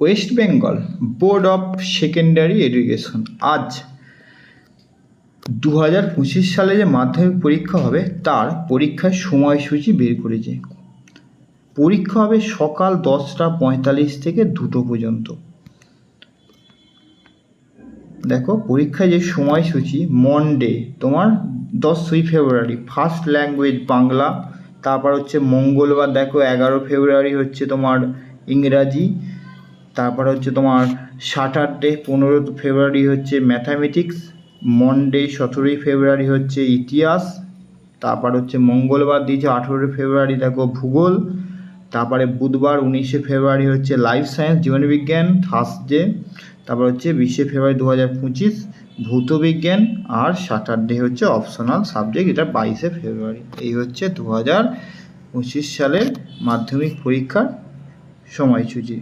West Bengal board of secondary education. আজ দু হাজার পঁচিশ সালে যে মাধ্যমিক পরীক্ষা হবে, তার পরীক্ষার সময়সূচি বের করেছে। পরীক্ষা হবে সকাল দশটা পঁয়তাল্লিশ থেকে দুটো পর্যন্ত। দেখো, পরীক্ষার যে সময়সূচি মনডে তোমার দশই ফেব্রুয়ারি ফার্স্ট ল্যাঙ্গুয়েজ বাংলা, তারপর হচ্ছে মঙ্গলবার, দেখো এগারো ফেব্রুয়ারি হচ্ছে তোমার ইংরাজি তারপর হচ্ছে তোমার স্যাটারডে পনেরো ফেব্রুয়ারি হচ্ছে ম্যাথামেটিক্স মনডে সতেরোই ফেব্রুয়ারি হচ্ছে ইতিহাস, তারপর হচ্ছে মঙ্গলবার দিয়েছে আঠেরোই ফেব্রুয়ারি দেখো ভূগোল, তারপরে বুধবার উনিশে ফেব্রুয়ারি হচ্ছে লাইফ সায়েন্স জীবনবিজ্ঞান থার্সডে তারপর হচ্ছে বিশে ফেব্রুয়ারি দু হাজার পঁচিশ, ভৌতবিজ্ঞান আর স্যাটারডে হচ্ছে অপশনাল সাবজেক্ট এটা বাইশে ফেব্রুয়ারি। এই হচ্ছে দু হাজার পঁচিশ সালের মাধ্যমিক পরীক্ষার সময়সূচি।